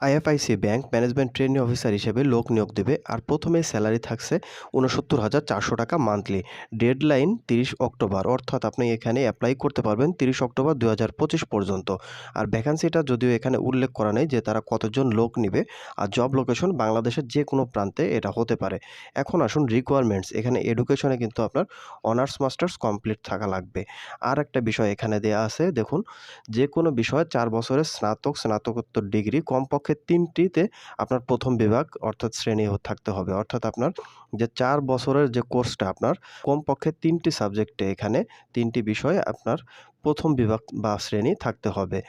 IFIC bank management training officer হিসেবে লোক নিয়োগ দেবে আর প্রথমে স্যালারি থাকছে উনসত্তর হাজার চারশো টাকা মান্থলি। ডেডলাইন তিরিশ অক্টোবর, অর্থাৎ আপনি এখানে অ্যাপ্লাই করতে পারবেন তিরিশ অক্টোবর দু হাজার পঁচিশ পর্যন্ত। আর ভ্যাকান্সিটা যদিও এখানে উল্লেখ করা নেই যে তারা কতজন লোক নিবে, আর জব লোকেশন বাংলাদেশের যে কোনো প্রান্তে এটা হতে পারে। এখন আসুন রিকোয়ারমেন্টস এখানে এডুকেশনে কিন্তু আপনার অনার্স মাস্টার্স কমপ্লিট থাকা লাগবে। আর একটা বিষয় এখানে দেয়া আছে, দেখুন যে কোনো বিষয়ে চার বছরের স্নাতক, স্নাতকোত্তর ডিগ্রি কমপক্ষে তিনটিতে আপনার প্রথম বিভাগ অর্থাৎ শ্রেণি থাকতে হবে। অর্থাৎ আপনার যে চার বছরের যে কোর্সটা আপনার, কমপক্ষে তিনটি সাবজেক্টে এখানে তিনটি বিষয়ে আপনার প্রথম বিভাগ বা শ্রেণি থাকতে হবে।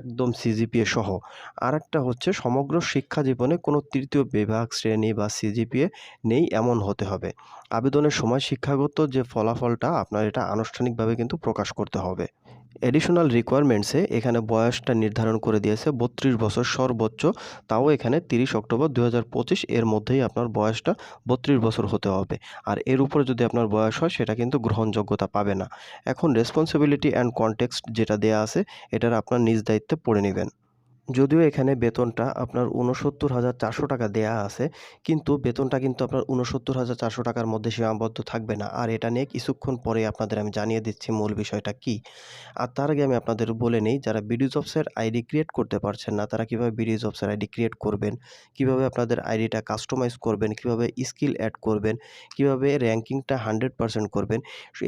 একদম সিজিপিএ সহ। আর একটা হচ্ছে সমগ্র শিক্ষা জীবনে কোনো তৃতীয় বিভাগ, শ্রেণি বা সিজিপিএ নেই, এমন হতে হবে। আবেদনের সময় শিক্ষাগত যে ফলাফলটা আপনার, এটা আনুষ্ঠানিকভাবে কিন্তু প্রকাশ করতে হবে। এডিশনাল রিকোয়ারমেন্টসে এখানে বয়সটা নির্ধারণ করে দিয়েছে, বত্রিশ বছর সর্বোচ্চ। তাও এখানে তিরিশ অক্টোবর দু হাজার পঁচিশ, এর মধ্যেই আপনার বয়সটা বত্রিশ বছর হতে হবে। আর এর উপরে যদি আপনার বয়স হয়, সেটা কিন্তু গ্রহণযোগ্যতা পাবে না। এখন রেসপন্সিবিলিটি অ্যান্ড কনটেক্সট যেটা দেয়া আছে, এটার আপনার নিজ দায়িত্বে পড়ে নেবেন। যদিও এখানে বেতনটা আপনার উনসত্তর হাজার চারশো টাকা দেয়া আছে, কিন্তু বেতনটা কিন্তু আপনার উনসত্তর হাজার চারশো টাকার মধ্যে সীমাবদ্ধ থাকবে না। আর এটা নিয়ে কিছুক্ষণ পরে আপনাদের আমি জানিয়ে দিচ্ছি মূল বিষয়টা কি। আর তার আগে আমি আপনাদের বলে নিই, যারা বিডি জবসের আইডি ক্রিয়েট করতে পারছেন না, তারা কীভাবে বিডি জবসের আইডি ক্রিয়েট করবেন, কীভাবে আপনাদের আইডিটা কাস্টমাইজ করবেন, কীভাবে স্কিল অ্যাড করবেন, কীভাবে র্যাঙ্কিংটা হান্ড্রেড পার্সেন্ট করবেন,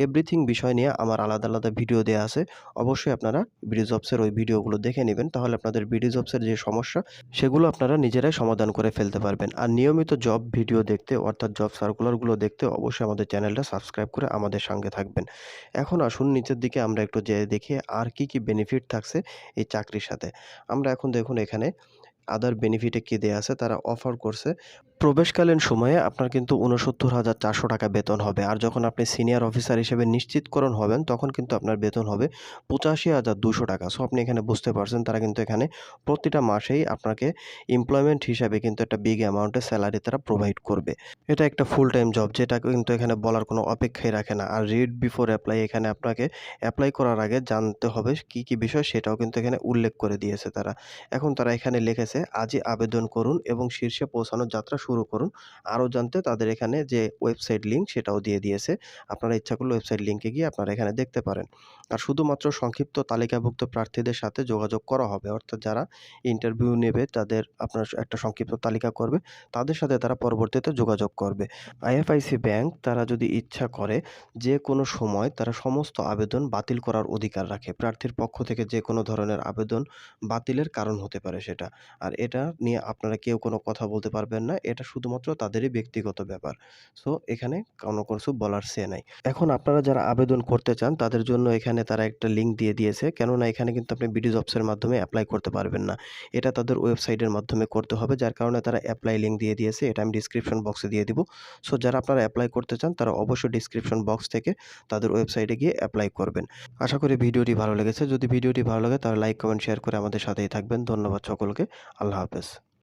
এভরিথিং বিষয় নিয়ে আমার আলাদা আলাদা ভিডিও দেওয়া আছে। অবশ্যই আপনারা বিডি জবসের ওই ভিডিওগুলো দেখে নেবেন, তাহলে আপনাদের বিডি জবসের যে সমস্যা, সেগুলো আপনারা নিজেরাই সমাধান করে ফেলতে পারবেন। আর নিয়মিত জব ভিডিও দেখতে, অর্থাৎ জব সার্কুলারগুলো দেখতে অবশ্যই আমাদের চ্যানেলটা সাবস্ক্রাইব করে আমাদের সঙ্গে থাকবেন। এখন আসুন নিচের দিকে আমরা একটু যেয়ে দেখি আর কি কি বেনিফিট থাকছে এই চাকরির সাথে। আমরা এখন দেখুন এখানে আদার বেনিফিটে কী দেওয়া আছে তারা অফার করছে। প্রবেশকালীন সময়ে আপনার কিন্তু উনসত্তর হাজার চারশো টাকা বেতন হবে। আর যখন আপনি সিনিয়র অফিসার হিসেবে নিশ্চিতকরণ হবেন, তখন কিন্তু আপনার বেতন হবে পঁচাশি হাজার দুশো টাকা। সো আপনি এখানে বুঝতে পারছেন তারা কিন্তু এখানে প্রতিটা মাসেই আপনাকে এমপ্লয়মেন্ট হিসাবে কিন্তু একটা বিগ অ্যামাউন্টের স্যালারি তারা প্রোভাইড করবে। এটা একটা ফুল টাইম জব যেটা কিন্তু এখানে বলার কোনো অপেক্ষাই রাখে না। আর রিড বিফোর অ্যাপ্লাই এখানে আপনাকে অ্যাপ্লাই করার আগে জানতে হবে কি কি বিষয় সেটাও কিন্তু এখানে উল্লেখ করে দিয়েছে তারা। এখন তারা এখানে লিখেছে আজই আবেদন করুন এবং শীর্ষে পৌঁছানোর যাত্রা শুরু করুন। আরও জানতে তাদের এখানে যে ওয়েবসাইট লিঙ্ক সেটাও দিয়ে দিয়েছে। আপনারা ইচ্ছা করলে ওয়েবসাইট লিঙ্কে গিয়ে আপনারা এখানে দেখতে পারেন। আর শুধুমাত্র সংক্ষিপ্ত তালিকাভুক্ত প্রার্থীদের সাথে যোগাযোগ করা হবে। অর্থাৎ যারা ইন্টারভিউ নেবে, তাদের আপনার একটা সংক্ষিপ্ত তালিকা করবে। তাদের সাথে তারা পরবর্তীতে যোগাযোগ করবে। আইএফআইসি ব্যাংক তারা যদি ইচ্ছা করে যে কোনো সময় তারা সমস্ত আবেদন বাতিল করার অধিকার রাখে। প্রার্থীর পক্ষ থেকে যে কোনো ধরনের আবেদন বাতিলের কারণ হতে পারে সেটা। আর এটা নিয়ে আপনারা কেউ কোনো কথা বলতে পারবেন না। এটা শুধুমাত্র তাদেরই ব্যক্তিগত ব্যাপার। সো, এখানে কোনো কিছু বলার সে নাই। এখন আপনারা যারা আবেদন করতে চান, তাদের জন্য এখানে তারা একটা লিঙ্ক দিয়ে দিয়েছে। কেননা এখানে কিন্তু আপনি বিডি জবসের মাধ্যমে অ্যাপ্লাই করতে পারবেন না। এটা তাদের ওয়েবসাইটের মাধ্যমে করতে হবে, যার কারণে তারা অ্যাপ্লাই লিঙ্ক দিয়ে দিয়েছে। এটা আমি ডিসক্রিপশন বক্সে দিয়ে দিব। সো, যারা আপনারা অ্যাপ্লাই করতে চান, তারা অবশ্যই ডিসক্রিপশন বক্স থেকে তাদের ওয়েবসাইটে গিয়ে অ্যাপ্লাই করবেন। আশা করি ভিডিওটি ভালো লেগেছে। যদি ভিডিওটি ভালো লাগে, তাহলে লাইক কমেন্ট শেয়ার করে আমাদের সাথেই থাকবেন। ধন্যবাদ সকলকে। আল্লাহ হাফেজ।